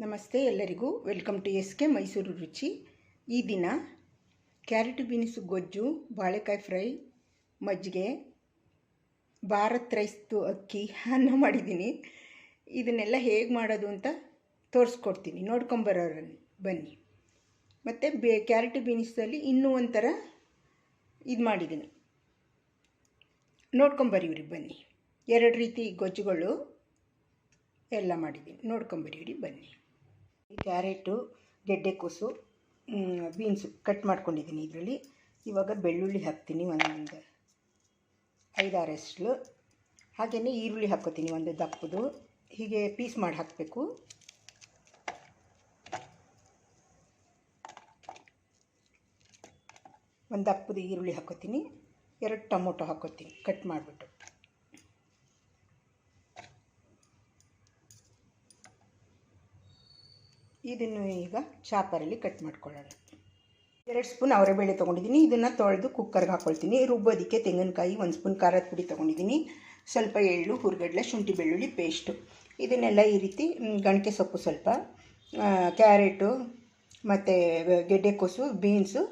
ನಮಸ್ತೆ ಎಲ್ಲರಿಗೂ. Welcome to S K Mysuru Ruchi. ಈ ದಿನ ಕ್ಯಾರೆಟ್ ಬೀನ್ಸ್ ಗೊಜ್ಜು, ಬಾಳೆಕಾಯಿ ಫ್ರೈ, ಮಜ್ಜಿಗೆ, ಭಾರತ್ ರೈಸ್ದು ಅಕ್ಕಿ ಅನ್ನ ಮಾಡಿದ್ದೀನಿ. ಇದನ್ನೆಲ್ಲ ಹೇಗೆ ಮಾಡೋದು ಅಂತ ತೋರಿಸ್ಕೊಡ್ತೀನಿ. ನೋಡ್ಕೊಂಬರೋರನ್ನು ಬನ್ನಿ. ಮತ್ತು ಬೇ ಕ್ಯಾರೆಟ್ ಬೀನ್ಸಲ್ಲಿ ಇನ್ನೂ ಒಂಥರ ಇದು ಮಾಡಿದ್ದೀನಿ. ನೋಡ್ಕೊಂಬರೀವ್ರಿ ಬನ್ನಿ. ಎರಡು ರೀತಿ ಗೊಜ್ಜುಗಳು ಎಲ್ಲ ಮಾಡಿದ್ದೀನಿ. ನೋಡ್ಕೊಂಬರೀವ್ರಿ ಬನ್ನಿ. ಕ್ಯಾರೆಟು ಗೆಡ್ಡೆಕೋಸು ಬೀನ್ಸು ಕಟ್ ಮಾಡ್ಕೊಂಡಿದ್ದೀನಿ ಇದರಲ್ಲಿ. ಇವಾಗ ಬೆಳ್ಳುಳ್ಳಿ ಹಾಕ್ತೀನಿ ಒಂದೊಂದು ಐದಾರಷ್ಟು ಹಾಗೆಯೇ ಈರುಳ್ಳಿ ಹಾಕ್ಕೋತೀನಿ ಒಂದು ದಪ್ಪದು. ಹೀಗೆ ಪೀಸ್ ಮಾಡಿ ಹಾಕಬೇಕು. ಒಂದು ದಪ್ಪದು ಈರುಳ್ಳಿ ಹಾಕ್ಕೋತೀನಿ. ಎರಡು ಟೊಮೊಟೊ ಹಾಕ್ಕೋತೀನಿ, ಕಟ್ ಮಾಡಿಬಿಟ್ಟು. ಇದನ್ನು ಈಗ ಚಾಪರಲ್ಲಿ ಕಟ್ ಮಾಡ್ಕೊಳ್ಳೋಣ. ಎರಡು ಸ್ಪೂನ್ ಅವರೆಬೇಳೆ ತೊಗೊಂಡಿದ್ದೀನಿ. ಇದನ್ನು ತೊಳೆದು ಕುಕ್ಕರ್ಗೆ ಹಾಕ್ಕೊಳ್ತೀನಿ ರುಬ್ಬೋದಕ್ಕೆ ತೆಂಗಿನಕಾಯಿ, ಒಂದು ಸ್ಪೂನ್ ಖಾರದ ಪುಡಿ ತೊಗೊಂಡಿದ್ದೀನಿ. ಸ್ವಲ್ಪ ಎಳ್ಳು, ಹುರ್ಗಡ್ಲೆ, ಶುಂಠಿ ಬೆಳ್ಳುಳ್ಳಿ ಪೇಸ್ಟು ಇದನ್ನೆಲ್ಲ ಈ ರೀತಿ ಗಣಕೆ ಸೊಪ್ಪು ಸ್ವಲ್ಪ ಕ್ಯಾರೆಟು ಮತ್ತು ಗೆಡ್ಡೆಕೋಸು ಬೀನ್ಸು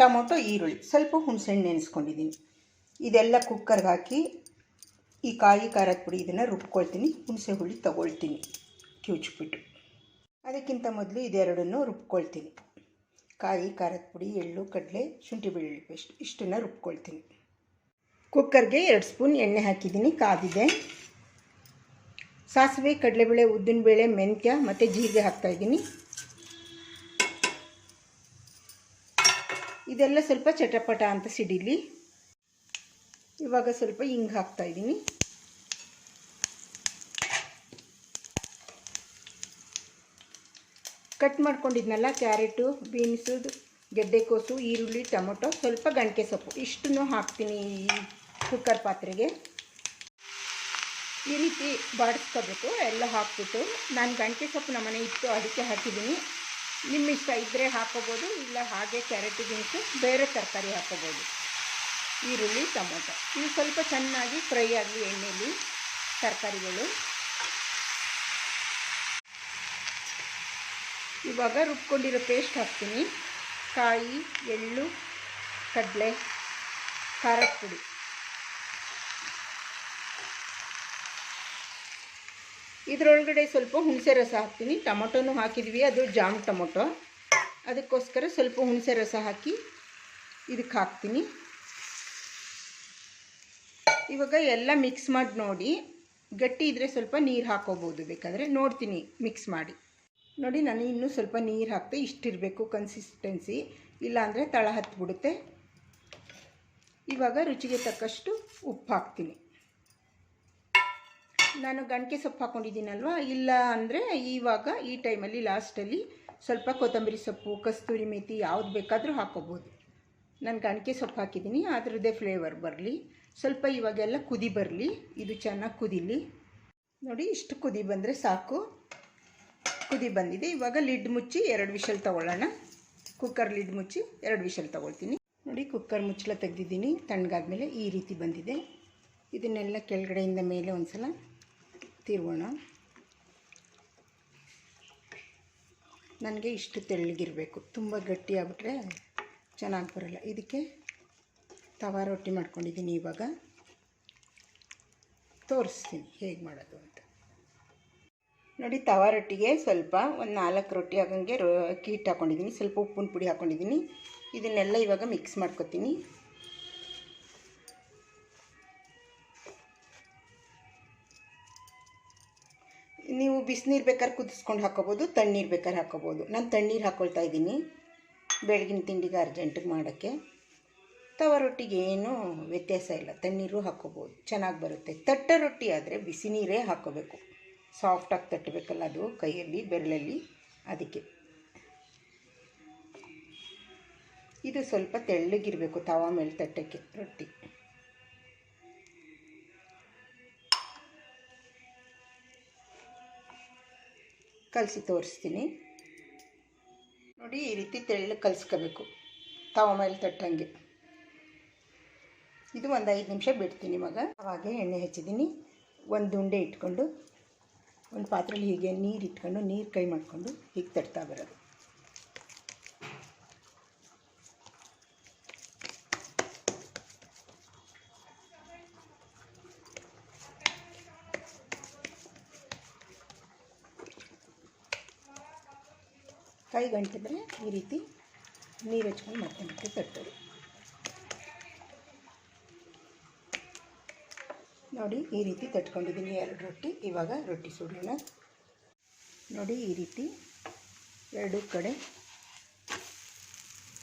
ಟೊಮೊಟೊ, ಈರುಳ್ಳಿ. ಸ್ವಲ್ಪ ಹುಣಸೆಹಣ್ಣು ನೆನೆಸ್ಕೊಂಡಿದ್ದೀನಿ. ಇದೆಲ್ಲ ಕುಕ್ಕರ್ಗೆ ಹಾಕಿ ಈ ಕಾಯಿ ಖಾರದ ಪುಡಿ ಇದನ್ನು ರುಬ್ಕೊಳ್ತೀನಿ. ಹುಣಸೆ ಹುಳಿ ತೊಗೊಳ್ತೀನಿ. ಕಿವುಚ್ಬಿಟ್ಟು ಅದಕ್ಕಿಂತ ಮೊದಲು ಇದೆರಡನ್ನು ರುಬ್ಕೊಳ್ತೀನಿ. ಕಾಯಿ, ಖಾರದ ಪುಡಿ, ಎಳ್ಳು, ಕಡಲೆ, ಶುಂಠಿ ಬೆಳ್ಳುಳ್ಳಿ ಪೇಸ್ಟ್ ಇಷ್ಟನ್ನು ರುಬ್ಕೊಳ್ತೀನಿ. ಕುಕ್ಕರ್ಗೆ ಎರಡು ಸ್ಪೂನ್ ಎಣ್ಣೆ ಹಾಕಿದ್ದೀನಿ, ಕಾದಿದೆ. ಸಾಸಿವೆ, ಕಡಲೆಬೇಳೆ ಉದ್ದಿನಬೇಳೆ ಮೆಂತ್ಯ ಮತ್ತು ಜೀರಿಗೆ ಹಾಕ್ತಾಯಿದ್ದೀನಿ ಇದೆಲ್ಲ ಸ್ವಲ್ಪ ಚಟಪಟ ಅಂತ ಸಿಡಿಲಿ. ಇವಾಗ ಸ್ವಲ್ಪ ಹಿಂಗೆ ಹಾಕ್ತಾಯಿದ್ದೀನಿ ಕಟ್ ಮಾಡ್ಕೊಂಡಿದ್ನಲ್ಲ ಕ್ಯಾರೆಟು, ಬೀನ್ಸು ಗೆಡ್ಡೆಕೋಸು ಈರುಳ್ಳಿ, ಟೊಮೊಟೊ, ಸ್ವಲ್ಪ ಗಂಟೆ ಸೊಪ್ಪು. ಇಷ್ಟನ್ನು ಹಾಕ್ತೀನಿ ಈ ಕುಕ್ಕರ್ ಪಾತ್ರೆಗೆ. ಈ ರೀತಿ ಬಾಡಿಸ್ಕೋಬೇಕು, ಎಲ್ಲ ಹಾಕ್ಬಿಟ್ಟು. ನಾನು ಗಂಟೆ ಸೊಪ್ಪು ನಮ್ಮನೆ ಇಟ್ಟು ಅದಕ್ಕೆ ಹಾಕಿದ್ದೀನಿ. ನಿಮ್ಮ ಇಷ್ಟ ಇದ್ದರೆ ಹಾಕೋಬೋದು ಇಲ್ಲ ಹಾಗೆ ಕ್ಯಾರೆಟ್, ಬೀನ್ಸು, ಬೇರೆ ತರಕಾರಿ ಹಾಕೋಬೋದು ಈರುಳ್ಳಿ, ಟೊಮೊಟೊ. ಇವು ಸ್ವಲ್ಪ ಚೆನ್ನಾಗಿ ಫ್ರೈ ಆಗಲಿ ಎಣ್ಣೆಯಲ್ಲಿ ತರಕಾರಿಗಳು. ಇವಾಗ ರುಬ್ಕೊಂಡಿರೋ ಪೇಸ್ಟ್ ಹಾಕ್ತೀನಿ. ಕಾಯಿ, ಎಳ್ಳು, ಕಡಲೆ, ಖಾರದ ಪುಡಿ. ಇದರೊಳಗಡೆ ಸ್ವಲ್ಪ ಹುಣಸೆ ರಸ ಹಾಕ್ತೀನಿ. ಟೊಮೊಟೊನೂ ಹಾಕಿದ್ವಿ. ಅದು ಜಾಮ್ ಟೊಮೊಟೊ. ಅದಕ್ಕೋಸ್ಕರ ಸ್ವಲ್ಪ ಹುಣಸೆ ರಸ ಹಾಕಿ ಇದಕ್ಕೆ ಹಾಕ್ತೀನಿ. ಇವಾಗ ಎಲ್ಲ ಮಿಕ್ಸ್ ಮಾಡಿ ನೋಡಿ. ಗಟ್ಟಿ ಇದ್ದರೆ ಸ್ವಲ್ಪ ನೀರು ಹಾಕೋಬೋದು ಬೇಕಾದರೆ. ನೋಡ್ತೀನಿ ಮಿಕ್ಸ್ ಮಾಡಿ. ನೋಡಿ, ನಾನು ಇನ್ನೂ ಸ್ವಲ್ಪ ನೀರು ಹಾಕ್ತೆ ಇಷ್ಟಿರಬೇಕು ಕನ್ಸಿಸ್ಟೆನ್ಸಿ ಇಲ್ಲಾಂದರೆ ತಳ ಹತ್ಬಿಡುತ್ತೆ. ಇವಾಗ ರುಚಿಗೆ ತಕ್ಕಷ್ಟು ಉಪ್ಪು ಹಾಕ್ತೀನಿ. ನಾನು ಗಂಟೆ ಸೊಪ್ಪು ಹಾಕ್ಕೊಂಡಿದ್ದೀನಲ್ವ ಇಲ್ಲ ಅಂದರೆ ಇವಾಗ ಈ ಟೈಮಲ್ಲಿ ಲಾಸ್ಟಲ್ಲಿ ಸ್ವಲ್ಪ ಕೊತ್ತಂಬರಿ ಸೊಪ್ಪು, ಕಸ್ತೂರಿ ಮೇಥಿ ಯಾವ್ದು ಬೇಕಾದರೂ ಹಾಕೋಬೋದು ನಾನು ಗಣಕೆ ಸೊಪ್ಪು ಹಾಕಿದ್ದೀನಿ ಅದರದ್ದೇ ಫ್ಲೇವರ್ ಬರಲಿ. ಸ್ವಲ್ಪ ಇವಾಗೆಲ್ಲ ಕುದಿ ಬರಲಿ, ಇದು ಚೆನ್ನಾಗಿ ಕುದಿಲಿ. ನೋಡಿ, ಇಷ್ಟು ಕುದಿ ಬಂದರೆ ಸಾಕು. ಕುದಿ ಬಂದಿದೆ. ಇವಾಗ ಲಿಡ್ ಮುಚ್ಚಿ ಎರಡು ವಿಷಲ್ ತಗೊಳ್ಳೋಣ. ಕುಕ್ಕರ್ ಲಿಡ್ ಮುಚ್ಚಿ ಎರಡು ವಿಷಲ್ ತಗೊಳ್ತೀನಿ. ನೋಡಿ ಕುಕ್ಕರ್ ಮುಚ್ಚಲ ತೆಗೆದಿದ್ದೀನಿ. ತಣ್ಣಗಾದ್ಮೇಲೆ ಈ ರೀತಿ ಬಂದಿದೆ. ಇದನ್ನೆಲ್ಲ ಕೆಳಗಡೆಯಿಂದ ಮೇಲೆ ಒಂದು ಸಲ ತಿರುಗೋಣ. ನನಗೆ ಇಷ್ಟು ತೆಳ್ಳಗಿರಬೇಕು. ತುಂಬ ಗಟ್ಟಿ ಆಗಿಬಿಟ್ರೆ ಚೆನ್ನಾಗಿ ಬರೋಲ್ಲ. ಇದಕ್ಕೆ ತವಾ ರೊಟ್ಟಿ ಮಾಡ್ಕೊಂಡಿದ್ದೀನಿ ಇವಾಗ. ತೋರಿಸ್ತೀನಿ ಹೇಗೆ ಮಾಡೋದು ನೋಡಿ ತವಾ ರೊಟ್ಟಿಗೆ ಸ್ವಲ್ಪ ಒಂದು ನಾಲ್ಕು ರೊಟ್ಟಿ ಆಗಂಗೆ ರೋ, ಅಕ್ಕಿ ಹಿಟ್ಟು ಹಾಕ್ಕೊಂಡಿದ್ದೀನಿ ಸ್ವಲ್ಪ ಉಪ್ಪಿನ ಪುಡಿ ಹಾಕ್ಕೊಂಡಿದ್ದೀನಿ ಇದನ್ನೆಲ್ಲ ಇವಾಗ ಮಿಕ್ಸ್ ಮಾಡ್ಕೊತೀನಿ. ನೀವು ಬಿಸಿನೀರು ಬೇಕಾದ್ರೆ ಕುದಿಸ್ಕೊಂಡು ಹಾಕೋಬೋದು, ತಣ್ಣೀರು ಬೇಕಾದ್ರೆ ಹಾಕೋಬೋದು. ನಾನು ತಣ್ಣೀರು ಹಾಕ್ಕೊಳ್ತಾ ಇದ್ದೀನಿ. ಬೆಳಗಿನ ತಿಂಡಿಗೆ ಅರ್ಜೆಂಟಿಗೆ ಮಾಡೋಕ್ಕೆ. ತವ ರೊಟ್ಟಿಗೆ ಏನೂ ವ್ಯತ್ಯಾಸ ಇಲ್ಲ. ತಣ್ಣೀರು ಹಾಕ್ಕೋಬೋದು ಚೆನ್ನಾಗಿ ಬರುತ್ತೆ. ತಟ್ಟ ರೊಟ್ಟಿ ಆದರೆ ಬಿಸಿ ನೀರೇ ಹಾಕ್ಕೋಬೇಕು ಸಾಫ್ಟಾಗಿ ತಟ್ಟಬೇಕಲ್ಲ ಅದು, ಕೈಯಲ್ಲಿ, ಬೆರಳಲ್ಲಿ, ಅದಕ್ಕೆ. ಇದು ಸ್ವಲ್ಪ ತೆಳ್ಳಗಿರಬೇಕು ತವ ಮೇಲೆ ತಟ್ಟಕ್ಕೆ, ರೊಟ್ಟಿ. ಕಲಸಿ ತೋರಿಸ್ತೀನಿ. ನೋಡಿ, ಈ ರೀತಿ ತೆಳ್ಳಗೆ ಕಲಿಸ್ಕೋಬೇಕು, ತವ ಮೇಲೆ ತಟ್ಟಂಗೆ. ಇದು ಒಂದು ಐದು ನಿಮಿಷ ಬಿಡ್ತೀನಿ ಮಗ. ಅವಾಗೆ ಎಣ್ಣೆ ಹಚ್ಚಿದ್ದೀನಿ. ಒಂದು ಉಂಡೆ ಇಟ್ಕೊಂಡು ಒಂದು ಪಾತ್ರೆಯಲ್ಲಿ ಹೀಗೆ ನೀರು ಇಟ್ಕೊಂಡು, ನೀರು ಕೈ ಮಾಡಿಕೊಂಡು ಹೀಗೆ ತಟ್ತಾ ಬರೋದು. ಕೈ ಗಂಟಿದ್ರೆ ಈ ರೀತಿ ನೀರು ಹಚ್ಕೊಂಡು ಮತ್ತೆ ಮತ್ತೆ ತಟ್ಟೋದು ನೋಡಿ, ಈ ರೀತಿ ತಟ್ಕೊಂಡಿದ್ದೀನಿ ಎರಡು ರೊಟ್ಟಿ. ಇವಾಗ ರೊಟ್ಟಿ ಸುಡೋಣ. ನೋಡಿ, ಈ ರೀತಿ ಎರಡು ಕಡೆ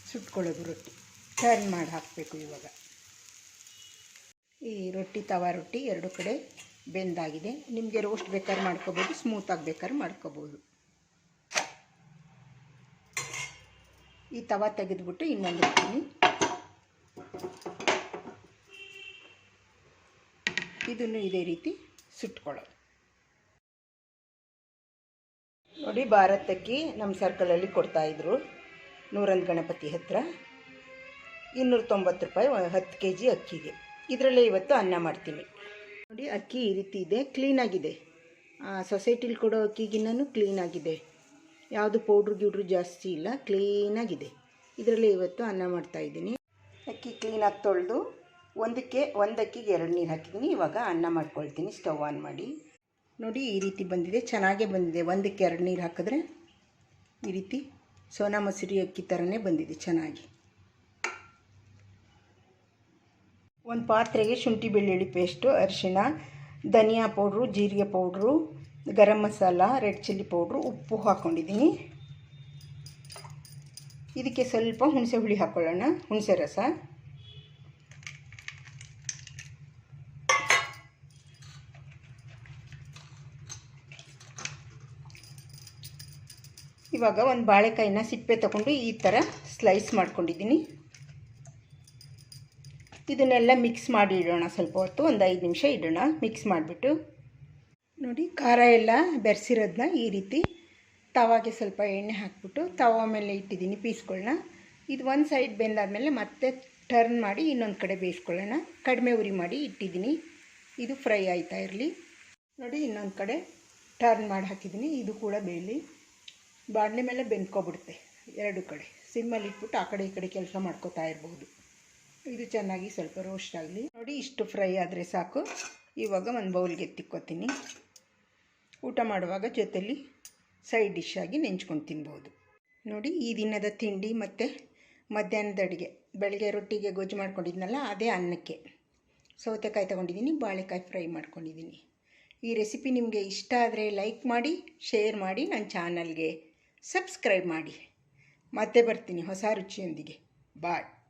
ಸುಟ್ಕೊಳ್ಳೋದು ರೊಟ್ಟಿ. ಟರ್ನ್ ಮಾಡಿ ಹಾಕಬೇಕು ಇವಾಗ. ಈ ರೊಟ್ಟಿ, ತವಾ ರೊಟ್ಟಿ ಎರಡು ಕಡೆ ಬೆಂದಾಗಿದೆ. ನಿಮಗೆ ರೋಸ್ಟ್ ಬೇಕಾದ್ರೆ ಮಾಡ್ಕೋಬೋದು ಸ್ಮೂತಾಗಿ ಬೇಕಾದ್ರೆ ಮಾಡ್ಕೋಬೋದು. ಈ ತವಾ ತೆಗೆದುಬಿಟ್ಟು ಇನ್ನೊಂದು ಇಡ್ತೀನಿ ಇದನ್ನು ಇದೇ ರೀತಿ ಸುಟ್ಕೊಳ್ಳೋದು. ನೋಡಿ, ಭಾರತಕ್ಕೆ ನಮ್ಮ ಸರ್ಕಲಲ್ಲಿ ಕೊಡ್ತಾಯಿದ್ರು ನೂರಂದು ಗಣಪತಿ ಹತ್ತಿರ ಇನ್ನೂರ ತೊಂಬತ್ತು ರೂಪಾಯಿ ಹತ್ತು ಕೆ ಜಿ ಅಕ್ಕಿಗೆ. ಇದರಲ್ಲೇ ಇವತ್ತು ಅನ್ನ ಮಾಡ್ತೀನಿ. ನೋಡಿ, ಅಕ್ಕಿ ಈ ರೀತಿ ಇದೆ ಕ್ಲೀನಾಗಿದೆ ಸೊಸೈಟಿಲಿ ಕೊಡೋ ಅಕ್ಕಿಗಿನ್ನೂ ಕ್ಲೀನಾಗಿದೆ ಯಾವುದು ಪೌಡ್ರ್ ಗಿಡ್ರು ಜಾಸ್ತಿ ಇಲ್ಲ ಕ್ಲೀನಾಗಿದೆ ಇದರಲ್ಲೇ ಇವತ್ತು ಅನ್ನ ಮಾಡ್ತಾಯಿದ್ದೀನಿ ಅಕ್ಕಿ ಕ್ಲೀನಾಗಿ ತೊಳೆದು ಒಂದಕ್ಕೆ ಒಂದಕ್ಕಿಗೆ ಎರಡು ನೀರು ಹಾಕಿದ್ದೀನಿ ಇವಾಗ ಅನ್ನ ಮಾಡ್ಕೊಳ್ತೀನಿ. ಸ್ಟವ್ ಆನ್ ಮಾಡಿ. ನೋಡಿ, ಈ ರೀತಿ ಬಂದಿದೆ. ಚೆನ್ನಾಗೇ ಬಂದಿದೆ. ಒಂದಕ್ಕೆ ಎರಡು ನೀರು ಹಾಕಿದ್ರೆ ಈ ರೀತಿ ಸೋನಾ ಮಸೂರಿ ಅಕ್ಕಿ ಥರನೇ ಬಂದಿದೆ ಚೆನ್ನಾಗಿ. ಒಂದು ಪಾತ್ರೆಗೆ ಶುಂಠಿ ಬೆಳ್ಳುಳ್ಳಿ ಪೇಸ್ಟು, ಅರಿಶಿಣ, ಧನಿಯಾ ಪೌಡ್ರು, ಜೀರಿಗೆ powder, garam masala, red chilli powder, ಉಪ್ಪು ಹಾಕ್ಕೊಂಡಿದ್ದೀನಿ ಇದಕ್ಕೆ ಸ್ವಲ್ಪ ಹುಣಸೆ ಹುಳಿ ಹಾಕ್ಕೊಳ್ಳೋಣ ಹುಣಸೆ ರಸ. ಇವಾಗ ಒಂದು ಬಾಳೆಕಾಯಿನ ಸಿಪ್ಪೆ ತಗೊಂಡು ಈ ಥರ ಸ್ಲೈಸ್ ಮಾಡ್ಕೊಂಡಿದ್ದೀನಿ. ಇದನ್ನೆಲ್ಲ ಮಿಕ್ಸ್ ಮಾಡಿ ಇಡೋಣ ಸ್ವಲ್ಪ ಹೊತ್ತು, ಒಂದು ಐದು ನಿಮಿಷ ಇಡೋಣ. ಮಿಕ್ಸ್ ಮಾಡಿಬಿಟ್ಟು ನೋಡಿ, ಖಾರ ಎಲ್ಲ ಬೆರೆಸಿರೋದನ್ನ ಈ ರೀತಿ ತವಾಗೆ ಸ್ವಲ್ಪ ಎಣ್ಣೆ ಹಾಕ್ಬಿಟ್ಟು, ತವ ಮೇಲೆ ಇಟ್ಟಿದ್ದೀನಿ ಪೀಸ್ಗಳನ್ನ ಇದು ಒಂದು ಸೈಡ್ ಬೆಂದಾದಮೇಲೆ ಮತ್ತೆ ಟರ್ನ್ ಮಾಡಿ ಇನ್ನೊಂದು ಕಡೆ ಬೇಯಿಸ್ಕೊಳ್ಳೋಣ. ಕಡಿಮೆ ಉರಿ ಮಾಡಿ ಇಟ್ಟಿದ್ದೀನಿ. ಇದು ಫ್ರೈ ಆಯ್ತಾ ಇರಲಿ. ನೋಡಿ, ಇನ್ನೊಂದು ಕಡೆ ಟರ್ನ್ ಮಾಡಿ ಹಾಕಿದ್ದೀನಿ. ಇದು ಕೂಡ ಬೇಯಲಿ. ಬಾಣಲೆ ಮೇಲೆ ಬೆಂದ್ಕೊಬಿಡುತ್ತೆ ಎರಡು ಕಡೆ. ಸಿಮ್ಮಲ್ಲಿ ಇಟ್ಬಿಟ್ಟು ಆ ಕಡೆ ಈ ಕಡೆ ಕೆಲಸ ಮಾಡ್ಕೋತಾ ಇರ್ಬೋದು. ಇದು ಚೆನ್ನಾಗಿ ಸ್ವಲ್ಪ ರೋಸ್ಟ್ ಆಗಲಿ. ನೋಡಿ ಇಷ್ಟು ಫ್ರೈ ಆದರೆ ಸಾಕು. ಇವಾಗ ಒಂದು ಬೌಲ್ಗೆ ಎತ್ತಿಕ್ಕೋತೀನಿ. ಊಟ ಮಾಡುವಾಗ ಜೊತೆಯಲ್ಲಿ ಸೈಡ್ ಡಿಶ್ ಆಗಿ ನೆಂಚ್ಕೊಂಡು ತಿನ್ಬೋದು. ನೋಡಿ ಈ ದಿನದ ತಿಂಡಿ ಮತ್ತು ಮಧ್ಯಾಹ್ನದ ಅಡುಗೆ. ಬೆಳಗ್ಗೆ ರೊಟ್ಟಿಗೆ ಗೊಜ್ಜು ಮಾಡ್ಕೊಂಡಿದ್ನಲ್ಲ, ಅದೇ ಅನ್ನಕ್ಕೆ. ಸೌತೆಕಾಯಿ ತೊಗೊಂಡಿದ್ದೀನಿ ಬಾಳೆಕಾಯಿ ಫ್ರೈ ಮಾಡ್ಕೊಂಡಿದ್ದೀನಿ ಈ ರೆಸಿಪಿ ನಿಮಗೆ ಇಷ್ಟ ಆದರೆ ಲೈಕ್ ಮಾಡಿ ಶೇರ್ ಮಾಡಿ ನನ್ನ ಚಾನಲ್ಗೆ ಸಬ್ಸ್ಕ್ರೈಬ್ ಮಾಡಿ. ಮತ್ತೆ ಬರ್ತೀನಿ ಹೊಸ ರುಚಿಯೊಂದಿಗೆ. ಬಾಯ್